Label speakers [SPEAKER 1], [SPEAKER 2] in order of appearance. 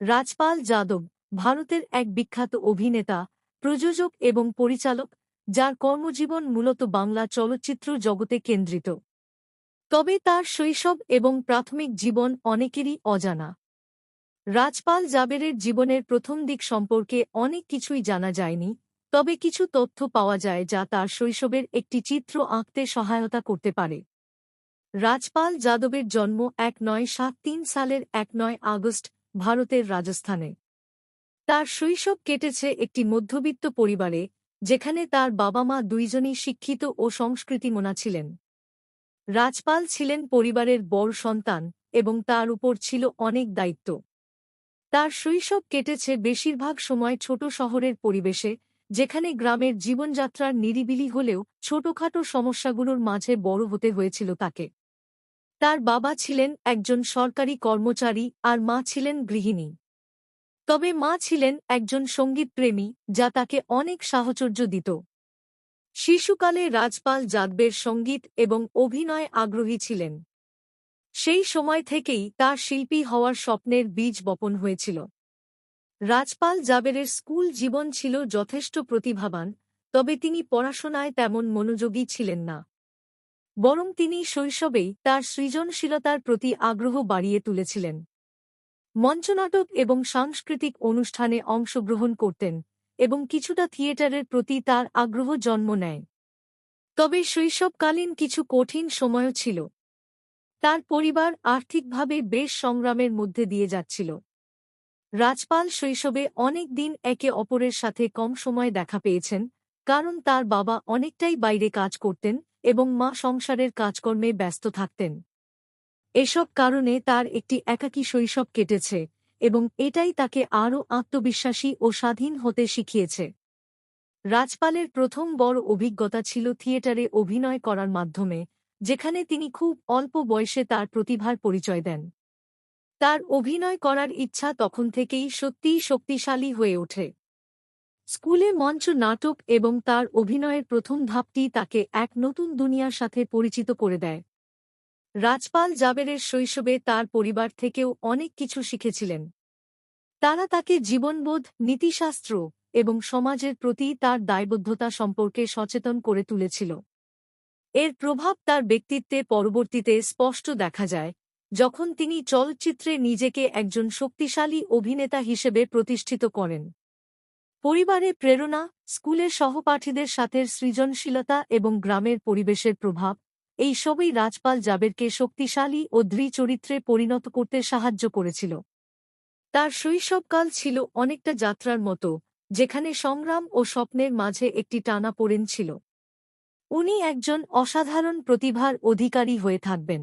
[SPEAKER 1] রাজপাল যাদব ভারতের এক বিখ্যাত অভিনেতা, প্রযোজক এবং পরিচালক, যার কর্মজীবন মূলত বাংলা চলচ্চিত্র জগতে কেন্দ্রিত। তবে তার শৈশব এবং প্রাথমিক জীবন অনেকেরই অজানা। রাজপাল জাবেরের জীবনের প্রথম দিক সম্পর্কে অনেক কিছুই জানা যায়নি, তবে কিছু তথ্য পাওয়া যায় যা তার শৈশবের একটি চিত্র আঁকতে সহায়তা করতে পারে। রাজপাল যাদবের জন্ম এক নয় সাত তিন সালের এক নয় আগস্ট ভারতের রাজস্থানে। তার শৈশব কেটেছে একটি মধ্যবিত্ত পরিবারে, যেখানে তার বাবা মা দুইজনই শিক্ষিত ও সংস্কৃতিমনা ছিলেন। রাজপাল ছিলেন পরিবারের বড় সন্তান এবং তার উপর ছিল অনেক দায়িত্ব। তার শৈশব কেটেছে বেশিরভাগ সময় ছোট শহরের পরিবেশে, যেখানে গ্রামের জীবনযাত্রার নিরিবিলি হলেও ছোটখাটো সমস্যাগুলোর মাঝে বড় হতে হয়েছিল তাকে। তার বাবা ছিলেন একজন সরকারি কর্মচারী আর মা ছিলেন গৃহিণী। তবে মা ছিলেন একজন সঙ্গীতপ্রেমী, যা তাকে অনেক সাহচর্য দিত। শিশুকালে রাজপাল যাদবের সংগীত এবং অভিনয় আগ্রহী ছিলেন। সেই সময় থেকেই তার শিল্পী হওয়ার স্বপ্নের বীজ বপন হয়েছিল। রাজপাল জাবেরের স্কুল জীবন ছিল যথেষ্ট প্রতিভাবান, তবে তিনি পড়াশোনায় তেমন মনোযোগী ছিলেন না। বরং তিনি শৈশবেই তার সৃজনশীলতার প্রতি আগ্রহ বাড়িয়ে তুলেছিলেন। মঞ্চনাটক এবং সাংস্কৃতিক অনুষ্ঠানে অংশগ্রহণ করতেন এবং কিছুটা থিয়েটারের প্রতি তার আগ্রহ জন্ম নেয়। তবে শৈশবকালীন কিছু কঠিন সময়ও ছিল। তার পরিবার আর্থিকভাবে বেশ সংগ্রামের মধ্যে দিয়ে যাচ্ছিল। রাজপাল শৈশবে অনেক দিন একে অপরের সাথে কম সময় দেখা পেয়েছেন, কারণ তার বাবা অনেকটাই বাইরে কাজ করতেন এবং মা সংসারের কাজকর্মে ব্যস্ত থাকতেন। এসব কারণে তার একটি একাকী শৈশব কেটেছে এবং এটাই তাকে আরও আত্মবিশ্বাসী ও স্বাধীন হতে শিখিয়েছে। রাজপালের প্রথম বড় অভিজ্ঞতা ছিল থিয়েটারে অভিনয় করার মাধ্যমে, যেখানে তিনি খুব অল্প বয়সে তার প্রতিভার পরিচয় দেন। তার অভিনয় করার ইচ্ছা তখন থেকেই সত্যিই শক্তিশালী হয়ে ওঠে। স্কুলে মঞ্চ নাটক এবং তার অভিনয়ের প্রথম ধাপটি তাকে এক নতুন দুনিয়ার সাথে পরিচিত করে দেয়। রাজপাল জাবেরের শৈশবে তার পরিবার থেকেও অনেক কিছু শিখেছিলেন। তারা তাকে জীবনবোধ, নীতিশাস্ত্র এবং সমাজের প্রতি তার দায়বদ্ধতা সম্পর্কে সচেতন করে তুলেছিল। এর প্রভাব তার ব্যক্তিত্বে পরবর্তীতে স্পষ্ট দেখা যায়, যখন তিনি চলচ্চিত্রে নিজেকে একজন শক্তিশালী অভিনেতা হিসেবে প্রতিষ্ঠিত করেন। পরিবারে প্রেরণা, স্কুলের সহপাঠীদের সাথে সৃজনশীলতা এবং গ্রামের পরিবেশের প্রভাব, এই সবই রাজপাল জাবেরকে শক্তিশালী ও দৃঢ় চরিত্রে পরিণত করতে সাহায্য করেছিল। তার শৈশবকাল ছিল অনেকটা যাত্রার মতো, যেখানে সংগ্রাম ও স্বপ্নের মাঝে একটি টানা পড়েন ছিল। উনি একজন অসাধারণ প্রতিভার অধিকারী হয়ে থাকবেন।